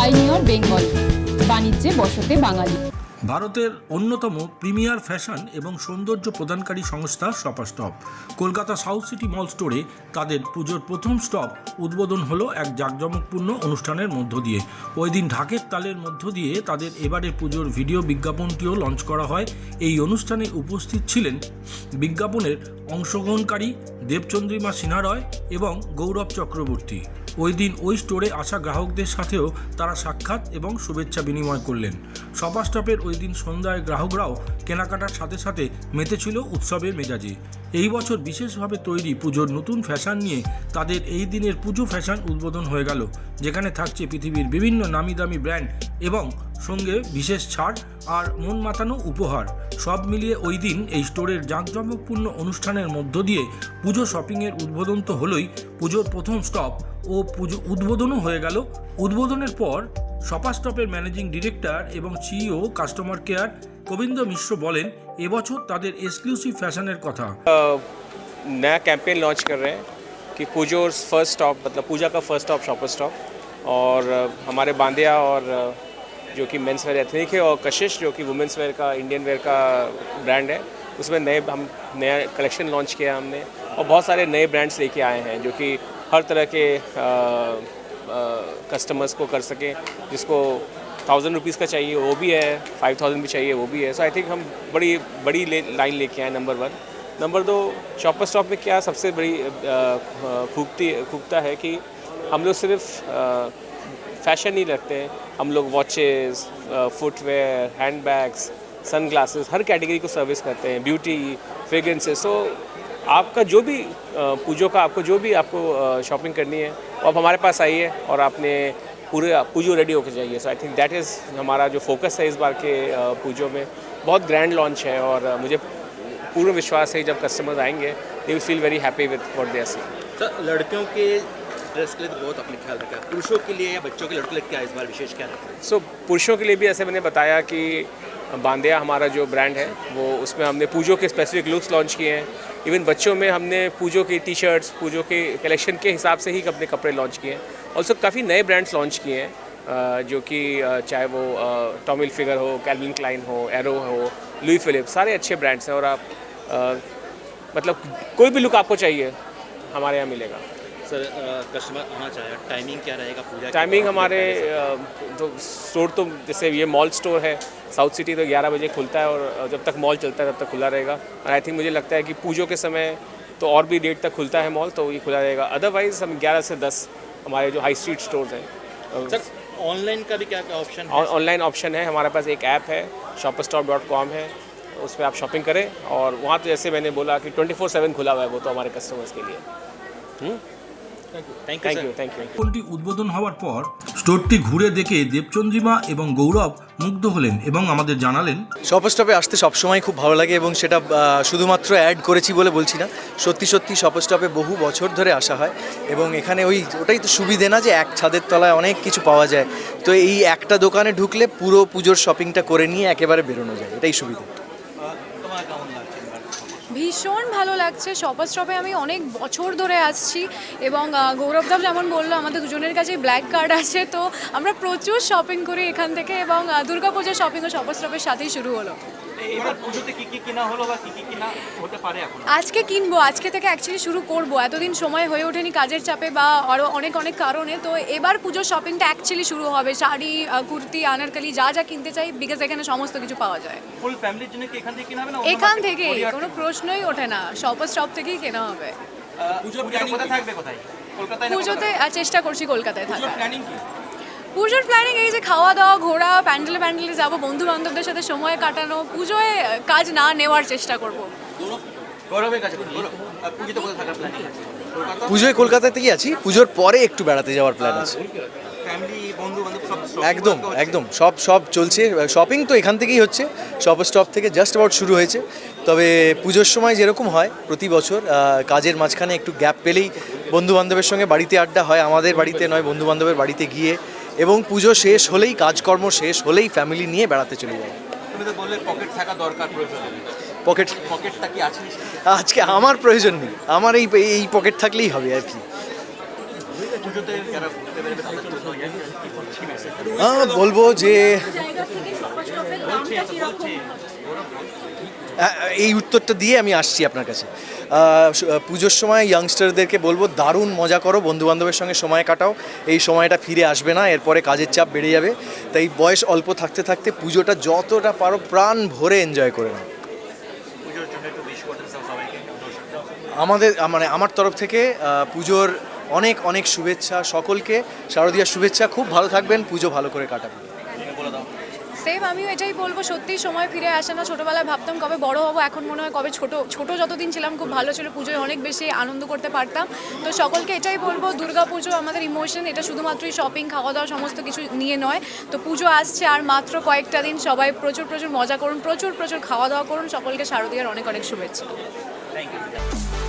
Pioneer Bengal বাণিজ্যে বসতে বাঙালি। ভারতের অন্যতম প্রিমিয়ার ফ্যাশন এবং সৌন্দর্য প্রদানকারী সংস্থা shopper stop. Kolkata south city mall স্টোরে তাদের পুজোর প্রথম স্টপ উদ্বোধন হলো এক জাঁকজমকপূর্ণ অনুষ্ঠানের মধ্য দিয়ে। ওই দিন ঢাকের তালের মধ্য দিয়ে তাদের এবারে পুজোর ভিডিও বিজ্ঞাপনটিও লঞ্চ করা হয়। এই অনুষ্ঠানে উপস্থিত ছিলেন বিজ্ঞাপনের অংশগ্রহণকারী দেবচন্দ্রিমা সিনহা রয় এবং গৌরব চক্রবর্তী। ওই দিন ওই স্টোরে আসা গ্রাহকদের সাথেও তারা সাক্ষাৎ এবং শুভেচ্ছা বিনিময় করলেন। সপা স্টপের ওই দিন সন্ধ্যায় গ্রাহকরাও কেনাকাটার সাথে সাথে মেতেছিল উৎসবের মেজাজে। এই বছর বিশেষভাবে তৈরি পুজোর নতুন ফ্যাশন নিয়ে তাদের এই দিনের পুজো ফ্যাশন উদ্বোধন হয়ে গেল, যেখানে থাকছে পৃথিবীর বিভিন্ন নামি দামি ব্র্যান্ড এবং সঙ্গে বিশেষ ছাড় আর মন মাতানো উপহার সব মিলিয়ে ওই দিন এই স্টোরের জাঁকজমকপূর্ণ অনুষ্ঠানের মধ্য দিয়ে পুজো শপিংয়ের উদ্বোধন তো হলোই পুজোর প্রথম স্টপ ও পুজো উদ্বোধনও হয়ে গেল উদ্বোধনের পর সপা স্টপের ম্যানেজিং ডিরেক্টর এবং CEO customer care Gobinda Mishra বলেন এবছর তাদের এক্সক্লুসিভ ফ্যাশনের কথা नया कैंपेन लॉन्च कर रहे हैं कि पूजोर्स फर्स्ट स्टॉप मतलब पूजा का फर्स्ट स्टॉप शॉपर स्टॉप और अ, हमारे बांदिया और अ, जो कि मेंस वेयर एथनिक है और कशिश जो कि वुमेंस वेयर का इंडियन वेयर का ब्रांड है उसमें नए हम नया कलेक्शन लॉन्च किया हमने और बहुत सारे नए ब्रांड्स लेके आए हैं जो कि हर तरह के कस्टमर्स को कर सकें जिसको थाउज़ेंड रुपीज़ का चाहिए वो भी है फाइव थाउज़ेंड भी चाहिए वो भी है। सो आई थिंक हम बड़ी बड़ी ले, लाइन लेके आए नंबर वन नंबर दो शॉपर स्टॉप में क्या सबसे बड़ी खूबती खूबता है कि हम लोग सिर्फ़ फ़ैशन ही रखते हैं। हम लोग watches footwear handbags sunglasses हर कैटेगरी को सर्विस करते हैं। ब्यूटी फ्रेगरेंसेस सो आपका जो भी पूजो का, आपको जो भी आपको शॉपिंग करनी है, वो आप हमारे पास आइए और आपने पूरे पूजो रेडी होकर जाइए। So I think that is हमारा जो फोकस है इस बार के पूजो में। बहुत ग्रैंड लॉन्च है और मुझे पूर्ण विश्वास है जब कस्टमर्स आएँगे they will feel very happy with what they are लड़कियों के ड्रेस के लिए तो बहुत अपने ख्याल रखा है। पुरुषों के लिए या बच्चों के लड़कों के लिए क्या इस बार विशेष ख्याल रखा है? सो पुरुषों के लिए भी ऐसे मैंने बताया कि बांदिया हमारा जो ब्रांड है, वो उसमें हमने पूजो के स्पेसिफिक लुक्स लॉन्च किए हैं। इवन बच्चों में हमने पूजो की टी शर्ट्स पूजो के कलेक्शन के हिसाब से ही अपने कपड़े लॉन्च किए हैं। ऑल्सो काफ़ी नए ब्रांड्स लॉन्च किए हैं जो कि चाहे वो टॉमिल फिगर हो कैल्विन क्लाइन हो एरो हो लुई फिलिप सारे अच्छे ब्रांड्स हैं और आप मतलब कोई भी लुक आपको चाहिए, हमारे यहाँ मिलेगा। सर कस्टमर आना चाहे टाइमिंग क्या रहेगा पूजा टाइमिंग हमारे तो स्टोर तो जैसे ये मॉल स्टोर है साउथ सिटी तो 11 बजे खुलता है और जब तक मॉल चलता है तब तक खुला रहेगा। और आई थिंक मुझे लगता है कि पूजो के समय तो और भी डेट तक खुलता है मॉल तो ये खुला रहेगा। अदरवाइज़ हम 11 से 10 हमारे जो हाई स्ट्रीट स्टोर हैं सर ऑनलाइन का भी क्या क्या ऑप्शन है? ऑनलाइन ऑप्शन है। हमारे पास एक ऐप है शॉपस्टॉप डॉट कॉम है। उस पर आप शॉपिंग करें और वहाँ तो जैसे मैंने बोला कि ट्वेंटी फोर सेवन खुला हुआ है वो तो हमारे कस्टमर्स के लिए। थैंक স্কুলটি উদ্বোধন হওয়ার পর স্টোরটি ঘুরে দেখে দেবচন্দ্রিমা এবং গৌরব মুগ্ধ হলেন এবং আমাদের জানালেন শপ স্টপে আসতে সবসময় খুব ভালো লাগে এবং সেটা শুধুমাত্র অ্যাড করেছি বলে বলছি না। সত্যি সত্যি শপ স্টপে বহু বছর ধরে আসা হয় এবং এখানে ওই ওটাই তো সুবিধে না যে এক ছাদের তলায় অনেক কিছু পাওয়া যায়। তো এই একটা দোকানে ঢুকলে পুরো পুজোর শপিংটা করে নিয়ে একেবারে বেরোনো যায়। এটাই সুবিধা। ভীষণ ভালো লাগছে। শপার স্টপে আমি অনেক বছর ধরে আসছি এবং আহ, গৌরবদাব যেমন বলল আমাদের দুজনের কাছে ব্ল্যাক কার্ড আছে। তো আমরা প্রচুর শপিং করি এখান থেকে এবং দুর্গাপূজার শপিংও শপার স্টপের সাথেই শুরু হলো। এবার পুজোতে কি কি কিনা হলো বা কি কি কিনা হতে পারে এখন? আজকে কিনবো আজকে থেকে অ্যাকচুয়ালি শুরু করব। এতদিন সময় হয়ে ওঠেনি কাজের চাপে বা আরও অনেক অনেক কারণে। তো এবার পুজোর শপিংটা অ্যাকচুয়ালি শুরু হবে। শাড়ি কুর্তি আনারকালি যা যা কিনতে চাই বিকজ এখানে সমস্ত কিছু পাওয়া যায়। ফুল ফ্যামিলির জন্য কি এখান থেকে কিনা হবে না এখান থেকেই কোনো প্রশ্নই ওঠে না। শপার স্টপ থেকেই কেনা হবে। পুজো কোথায় থাকবে কোথায়? কলকাতায় পুজোতে চেষ্টা করছি কলকাতায় থাকার। প্ল্যানিং কি? পুজোর প্ল্যানিং এই যে খাওয়া দাওয়া ঘোরা প্যান্ডেলে প্যান্ডেলে যাব বন্ধু বান্ধবদের সাথে সময় কাটানো পুজোয় কাজ না নেওয়ার চেষ্টা করব। পুজোয় কলকাতাতেই আছি পুজোর পরে একটু বেড়াতে যাওয়ার প্ল্যান আছে। ফ্যামিলি বন্ধু বান্ধব সব একদম একদম সব সব চলছে শপিং তো এখান থেকেই হচ্ছে শপ স্টপ থেকে জাস্ট অ্যাবাউট শুরু হয়েছে। তবে পুজোর সময় যেরকম হয় প্রতি বছর কাজের মাঝখানে একটু গ্যাপ পেলেই বন্ধু বান্ধবের সঙ্গে বাড়িতে আড্ডা হয় আমাদের বাড়িতে নয় বন্ধু বান্ধবের বাড়িতে গিয়ে এবং পুজো শেষ হলেই কাজকর্ম শেষ হলেই ফ্যামিলি নিয়ে বেড়াতে চলে যায় তুমি তো বললে পকেট থাকা দরকার প্রয়োজন। পকেট পকেটটা কি আছে আজকে আমার প্রয়োজন নেই। আমার এই এই পকেট থাকলেই হবে আর কি। বলব যে এই উত্তরটা দিয়ে আমি আসছি আপনার কাছে। পুজোর সময় ইয়াংস্টারদেরকে বলব দারুণ মজা করো বন্ধু বান্ধবের সঙ্গে সময় কাটাও। এই সময়টা ফিরে আসবে না এরপরে কাজের চাপ বেড়ে যাবে। তাই বয়স অল্প থাকতে থাকতে পুজোটা যতটা পারো প্রাণ ভরে এনজয় করে নাও। পুজোর জন্য একটু বেশি করতে সবাইকে আমাদের মানে আমার তরফ থেকে পুজোর অনেক অনেক শুভেচ্ছা সকলকে। শারদীয়ার শুভেচ্ছা খুব ভালো থাকবেন পুজো ভালো করে কাটাবেন। সেম আমিও এটাই বলব সত্যি সময় ফিরে আসে না। ছোটোবেলায় ভাবতাম কবে বড় হব, এখন মনে হয় কবে ছোট ছোট যতদিন ছিলাম খুব ভালো ছিল, পুজোয় অনেক বেশি আনন্দ করতে পারতাম। তো সকলকে এটাই বলব, দুর্গা পুজো আমাদের ইমোশন এটা শুধুমাত্রই শপিং খাওয়া দাওয়া সমস্ত কিছু নিয়ে নয়। তো পুজো আসছে আর মাত্র কয়েকটা দিন সবাই প্রচুর প্রচুর মজা করুন, প্রচুর প্রচুর খাওয়া দাওয়া করুন। সকলকে শারদীয়ার অনেক অনেক শুভেচ্ছা। Thank you